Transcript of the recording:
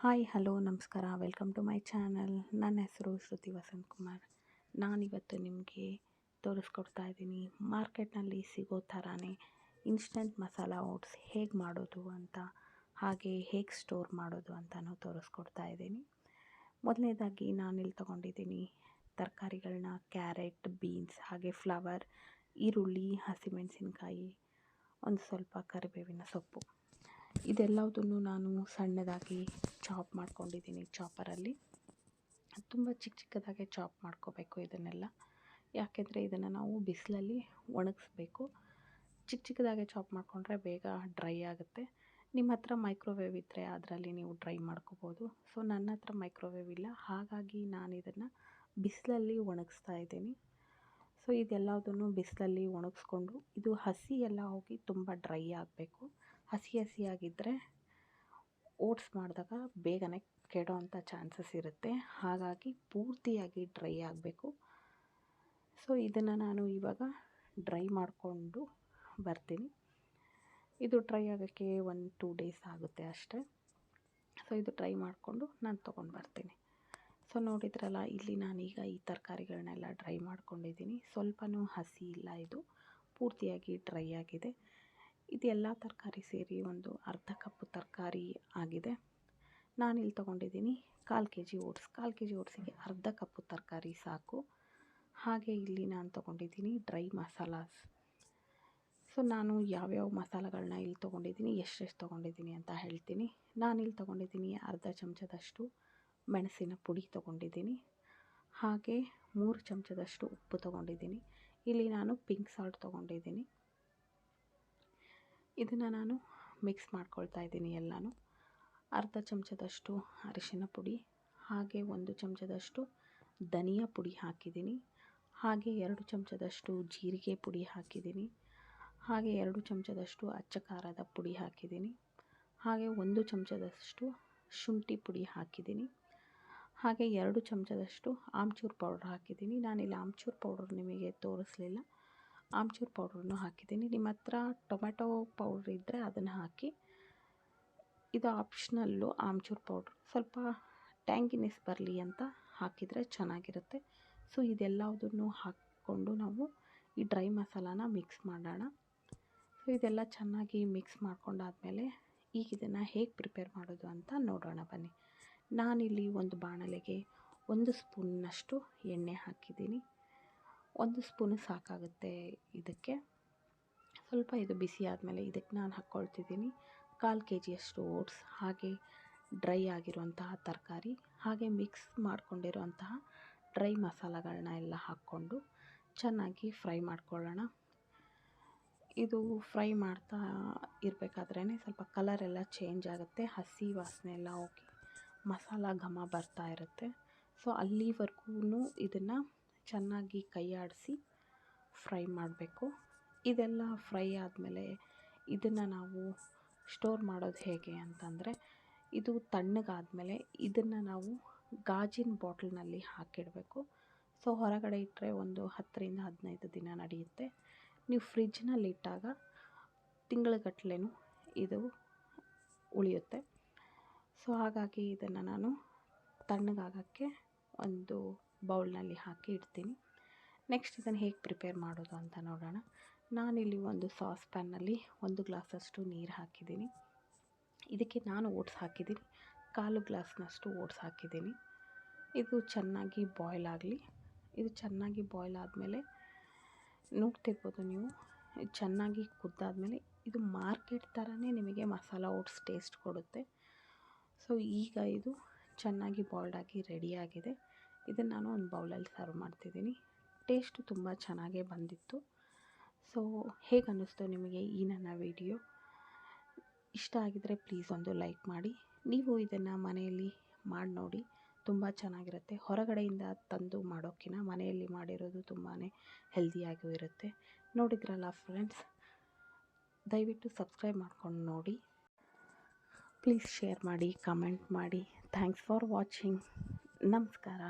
Hi, hello, ನಮಸ್ಕಾರ. Welcome to my channel. ನನ್ನ ಹೆಸರು ಶ್ರುತಿ ವಸಂತ್ ಕುಮಾರ್ ನಾನಿವತ್ತು ನಿಮಗೆ ತೋರಿಸ್ಕೊಡ್ತಾ ಇದ್ದೀನಿ, ಮಾರ್ಕೆಟ್ನಲ್ಲಿ ಸಿಗೋ ಥರನೇ ಇನ್ಸ್ಟೆಂಟ್ ಮಸಾಲ ಓಟ್ಸ್ ಹೇಗೆ ಮಾಡೋದು ಅಂತ, ಹಾಗೆ ಹೇಗೆ ಸ್ಟೋರ್ ಮಾಡೋದು ಅಂತಲೂ ತೋರಿಸ್ಕೊಡ್ತಾ ಇದ್ದೀನಿ. ಮೊದಲನೇದಾಗಿ ನಾನಿಲ್ಲಿ ತೊಗೊಂಡಿದ್ದೀನಿ ತರಕಾರಿಗಳನ್ನ ಕ್ಯಾರೆಟ್, ಬೀನ್ಸ್, ಹಾಗೆ ಫ್ಲವರ್, ಈರುಳ್ಳಿ, ಹಸಿಮೆಣಸಿನ್ಕಾಯಿ, ಒಂದು ಸ್ವಲ್ಪ ಕರಿಬೇವಿನ ಸೊಪ್ಪು. ಇದೆಲ್ಲದನ್ನು ನಾನು ಸಣ್ಣದಾಗಿ ಚಾಪ್ ಮಾಡ್ಕೊಂಡಿದ್ದೀನಿ ಚಾಪರಲ್ಲಿ. ತುಂಬ ಚಿಕ್ಕ ಚಿಕ್ಕದಾಗೆ ಚಾಪ್ ಮಾಡ್ಕೋಬೇಕು ಇದನ್ನೆಲ್ಲ. ಯಾಕೆಂದರೆ ಇದನ್ನು ನಾವು ಬಿಸಿಲಲ್ಲಿ ಒಣಗಿಸ್ಬೇಕು. ಚಿಕ್ಕ ಚಿಕ್ಕದಾಗೆ ಚಾಪ್ ಮಾಡಿಕೊಂಡ್ರೆ ಬೇಗ ಡ್ರೈ ಆಗುತ್ತೆ. ನಿಮ್ಮ ಹತ್ರ ಮೈಕ್ರೋವೇವ್ ಇದ್ದರೆ ಅದರಲ್ಲಿ ನೀವು ಡ್ರೈ ಮಾಡ್ಕೋಬೋದು. ಸೊ, ನನ್ನ ಹತ್ರ ಮೈಕ್ರೋವೇವ್ ಇಲ್ಲ. ಹಾಗಾಗಿ ನಾನು ಇದನ್ನು ಬಿಸಿಲಲ್ಲಿ ಒಣಗಿಸ್ತಾ ಇದ್ದೀನಿ. ಸೊ ಇದೆಲ್ಲದನ್ನು ಬಿಸಿಲಲ್ಲಿ ಒಣಗಿಸ್ಕೊಂಡು, ಇದು ಹಸಿ ಎಲ್ಲ ಹೋಗಿ ತುಂಬ ಡ್ರೈ ಆಗಬೇಕು. ಹಸಿ ಹಸಿಯಾಗಿದ್ದರೆ ಓಟ್ಸ್ ಮಾಡಿದಾಗ ಬೇಗನೆ ಕೆಡೋವಂಥ ಚಾನ್ಸಸ್ ಇರುತ್ತೆ. ಹಾಗಾಗಿ ಪೂರ್ತಿಯಾಗಿ ಡ್ರೈ ಆಗಬೇಕು. ಸೊ, ಇದನ್ನು ನಾನು ಇವಾಗ ಡ್ರೈ ಮಾಡಿಕೊಂಡು ಬರ್ತೀನಿ. ಇದು ಡ್ರೈ ಆಗೋಕ್ಕೆ ಒಂದು ಟೂ ಡೇಸ್ ಆಗುತ್ತೆ ಅಷ್ಟೇ. ಸೊ, ಇದು ಡ್ರೈ ಮಾಡಿಕೊಂಡು ನಾನು ತೊಗೊಂಡು ಬರ್ತೀನಿ. ಸೊ, ನೋಡಿದ್ರಲ್ಲ, ಇಲ್ಲಿ ನಾನೀಗ ಈ ತರಕಾರಿಗಳನ್ನೆಲ್ಲ ಡ್ರೈ ಮಾಡ್ಕೊಂಡಿದ್ದೀನಿ. ಸ್ವಲ್ಪನೂ ಹಸಿ ಇಲ್ಲ ಇದು. ಪೂರ್ತಿಯಾಗಿ ಡ್ರೈ ಆಗಿದೆ. ಇದೆಲ್ಲ ತರಕಾರಿ ಸೇರಿ ಒಂದು ಅರ್ಧ ಕಪ್ಪು ತರಕಾರಿ ಆಗಿದೆ. ನಾನಿಲ್ಲಿ ತೊಗೊಂಡಿದ್ದೀನಿ ಕಾಲು ಕೆ ಜಿ ಓಟ್ಸ್. ಕಾಲು ಕೆ ಜಿ ಓಟ್ಸಿಗೆ ಅರ್ಧ ಕಪ್ಪು ತರಕಾರಿ ಸಾಕು. ಹಾಗೆ ಇಲ್ಲಿ ನಾನು ತೊಗೊಂಡಿದ್ದೀನಿ ಡ್ರೈ ಮಸಾಲಾಸ್. ಸೊ, ನಾನು ಯಾವ್ಯಾವ ಮಸಾಲೆಗಳನ್ನ ಇಲ್ಲಿ ತೊಗೊಂಡಿದ್ದೀನಿ, ಎಷ್ಟೆಷ್ಟು ತೊಗೊಂಡಿದ್ದೀನಿ ಅಂತ ಹೇಳ್ತೀನಿ. ನಾನು ಇಲ್ಲಿ ತೊಗೊಂಡಿದ್ದೀನಿ ಅರ್ಧ ಚಮಚದಷ್ಟು ಮೆಣಸಿನ ಪುಡಿ ತೊಗೊಂಡಿದ್ದೀನಿ. ಹಾಗೆ ಮೂರು ಚಮಚದಷ್ಟು ಉಪ್ಪು ತೊಗೊಂಡಿದ್ದೀನಿ. ಇಲ್ಲಿ ನಾನು ಪಿಂಕ್ ಸಾಲ್ಟ್ ತೊಗೊಂಡಿದ್ದೀನಿ. ಇದನ್ನು ನಾನು ಮಿಕ್ಸ್ ಮಾಡ್ಕೊಳ್ತಾ ಇದ್ದೀನಿ ಎಲ್ಲನೂ. ಅರ್ಧ ಚಮಚದಷ್ಟು ಅರಿಶಿನ ಪುಡಿ, ಹಾಗೆ ಒಂದು ಚಮಚದಷ್ಟು ಧನಿಯಾ ಪುಡಿ ಹಾಕಿದ್ದೀನಿ. ಹಾಗೆ ಎರಡು ಚಮಚದಷ್ಟು ಜೀರಿಗೆ ಪುಡಿ ಹಾಕಿದ್ದೀನಿ. ಹಾಗೆ ಎರಡು ಚಮಚದಷ್ಟು ಅಚ್ಚ ಖಾರದ ಪುಡಿ ಹಾಕಿದ್ದೀನಿ. ಹಾಗೆ ಒಂದು ಚಮಚದಷ್ಟು ಶುಂಠಿ ಪುಡಿ ಹಾಕಿದ್ದೀನಿ. ಹಾಗೆ ಎರಡು ಚಮಚದಷ್ಟು ಆಮ್ಚೂರು ಪೌಡ್ರ್ ಹಾಕಿದ್ದೀನಿ. ನಾನಿಲ್ಲಿ ಆಮ್ಚೂರು ಪೌಡ್ರ್ ನಿಮಗೆ ತೋರಿಸ್ಲಿಲ್ಲ. ಆಮ್ಚೂರು ಪೌಡ್ರನ್ನು ಹಾಕಿದ್ದೀನಿ. ನಿಮ್ಮ ಹತ್ರ ಟೊಮೆಟೊ ಪೌಡ್ರ್ ಇದ್ದರೆ ಅದನ್ನು ಹಾಕಿ. ಇದು ಆಪ್ಷನಲ್ಲು ಆಮ್ಚೂರು ಪೌಡ್ರ್. ಸ್ವಲ್ಪ ಟ್ಯಾಂಗಿನೆಸ್ ಬರಲಿ ಅಂತ ಹಾಕಿದರೆ ಚೆನ್ನಾಗಿರುತ್ತೆ. ಸೊ ಇದೆಲ್ಲದನ್ನು ಹಾಕ್ಕೊಂಡು ನಾವು ಈ ಡ್ರೈ ಮಸಾಲಾನ ಮಿಕ್ಸ್ ಮಾಡೋಣ. ಸೊ, ಇದೆಲ್ಲ ಚೆನ್ನಾಗಿ ಮಿಕ್ಸ್ ಮಾಡ್ಕೊಂಡಾದಮೇಲೆ ಈಗ ಇದನ್ನು ಹೇಗೆ ಪ್ರಿಪೇರ್ ಮಾಡೋದು ಅಂತ ನೋಡೋಣ ಬನ್ನಿ. ನಾನಿಲ್ಲಿ ಒಂದು ಬಾಣಲೆಗೆ ಒಂದು ಸ್ಪೂನ್ನಷ್ಟು ಎಣ್ಣೆ ಹಾಕಿದ್ದೀನಿ. ಒಂದು ಸ್ಪೂನು ಸಾಕಾಗುತ್ತೆ ಇದಕ್ಕೆ. ಸ್ವಲ್ಪ ಇದು ಬಿಸಿ ಆದಮೇಲೆ ಇದಕ್ಕೆ ನಾನು ಹಾಕ್ಕೊಳ್ತಿದ್ದೀನಿ. ಕಾಲು ಕೆ ಜಿಯಷ್ಟು ಓಟ್ಸ್, ಹಾಗೆ ಡ್ರೈ ಆಗಿರುವಂತಹ ತರಕಾರಿ, ಹಾಗೆ ಮಿಕ್ಸ್ ಮಾಡಿಕೊಂಡಿರುವಂತಹ ಡ್ರೈ ಮಸಾಲಗಳನ್ನ ಎಲ್ಲ ಹಾಕ್ಕೊಂಡು ಚೆನ್ನಾಗಿ ಫ್ರೈ ಮಾಡ್ಕೊಳ್ಳೋಣ. ಇದು ಫ್ರೈ ಮಾಡ್ತಾ ಇರಬೇಕಾದ್ರೇ ಸ್ವಲ್ಪ ಕಲರ್ ಎಲ್ಲ ಚೇಂಜ್ ಆಗುತ್ತೆ, ಹಸಿ ವಾಸನೆ ಎಲ್ಲ ಹೋಗಿ ಮಸಾಲ ಘಮ ಬರ್ತಾ ಇರುತ್ತೆ. ಸೊ ಅಲ್ಲಿವರೆಗೂ ಇದನ್ನು ಚೆನ್ನಾಗಿ ಕೈ ಆಡಿಸಿ ಫ್ರೈ ಮಾಡಬೇಕು. ಇದೆಲ್ಲ ಫ್ರೈ ಆದಮೇಲೆ ಇದನ್ನು ನಾವು ಸ್ಟೋರ್ ಮಾಡೋದು ಹೇಗೆ ಅಂತಂದರೆ, ಇದು ತಣ್ಣಗಾದಮೇಲೆ ಇದನ್ನು ನಾವು ಗಾಜಿನ ಬಾಟ್ಲ್ನಲ್ಲಿ ಹಾಕಿಡಬೇಕು. ಸೊ, ಹೊರಗಡೆ ಇಟ್ಟರೆ ಒಂದು ಹತ್ತರಿಂದ ಹದಿನೈದು ದಿನ ನಡೆಯುತ್ತೆ. ನೀವು ಫ್ರಿಜ್ನಲ್ಲಿ ಇಟ್ಟಾಗ ತಿಂಗಳುಗಟ್ಲೆನೂ ಇದು ಉಳಿಯುತ್ತೆ. ಸೊ, ಹಾಗಾಗಿ ಇದನ್ನು ನಾನು ತಣ್ಣಗಾಗೋಕ್ಕೆ ಒಂದು ಬೌಲ್ನಲ್ಲಿ ಹಾಕಿ ಇಡ್ತೀನಿ. ನೆಕ್ಸ್ಟ್ ಇದನ್ನು ಹೇಗೆ ಪ್ರಿಪೇರ್ ಮಾಡೋದು ಅಂತ ನೋಡೋಣ. ನಾನಿಲ್ಲಿ ಒಂದು ಸಾಸ್ ಪ್ಯಾನ್ನಲ್ಲಿ ಒಂದು ಗ್ಲಾಸಷ್ಟು ನೀರು ಹಾಕಿದ್ದೀನಿ. ಇದಕ್ಕೆ ನಾನು ಓಟ್ಸ್ ಹಾಕಿದ್ದೀನಿ. ಕಾಲು ಗ್ಲಾಸ್ನಷ್ಟು ಓಟ್ಸ್ ಹಾಕಿದ್ದೀನಿ. ಇದು ಚೆನ್ನಾಗಿ ಬಾಯ್ಲ್ ಆಗಲಿ. ಇದು ಚೆನ್ನಾಗಿ ಬಾಯ್ಲ್ ಆದಮೇಲೆ ನೋಡ್ತಿರ್ಬೋದು ನೀವು. ಚೆನ್ನಾಗಿ ಕುದ್ದಾದಮೇಲೆ ಇದು ಮಾರ್ಕೆಟ್ ಥರನೇ ನಿಮಗೆ ಮಸಾಲ ಓಟ್ಸ್ ಟೇಸ್ಟ್ ಕೊಡುತ್ತೆ. ಸೊ ಈಗ ಇದು ಚೆನ್ನಾಗಿ ಬಾಯ್ಲ್ಡಾಗಿ ರೆಡಿಯಾಗಿದೆ ಇದನ್ನು ನಾನು ಒಂದು ಬೌಲಲ್ಲಿ ಸರ್ವ್ ಮಾಡ್ತಿದ್ದೀನಿ. ಟೇಸ್ಟು ತುಂಬ ಚೆನ್ನಾಗೇ ಬಂದಿತ್ತು. ಸೊ ಹೇಗೆ ಅನ್ನಿಸ್ತು ನಿಮಗೆ ಈ ನನ್ನ ವಿಡಿಯೋ ಇಷ್ಟ ಆಗಿದ್ದರೆ ಪ್ಲೀಸ್ ಒಂದು ಲೈಕ್ ಮಾಡಿ. ನೀವು ಇದನ್ನು ಮನೆಯಲ್ಲಿ ಮಾಡಿ ನೋಡಿ. ತುಂಬ ಚೆನ್ನಾಗಿರುತ್ತೆ. ಹೊರಗಡೆಯಿಂದ ತಂದು ಮಾಡೋಕ್ಕಿಂತ ಮನೆಯಲ್ಲಿ ಮಾಡಿರೋದು ತುಂಬಾ ಹೆಲ್ದಿಯಾಗೂ ಇರುತ್ತೆ. ನೋಡಿದ್ರಲ್ಲ ಫ್ರೆಂಡ್ಸ್ ದಯವಿಟ್ಟು ಸಬ್ಸ್ಕ್ರೈಬ್ ಮಾಡ್ಕೊಂಡು ನೋಡಿ. ಪ್ಲೀಸ್ ಶೇರ್ ಮಾಡಿ ಕಮೆಂಟ್ ಮಾಡಿ. ಥ್ಯಾಂಕ್ಸ್ ಫಾರ್ ವಾಚಿಂಗ್ ನಮಸ್ಕಾರ.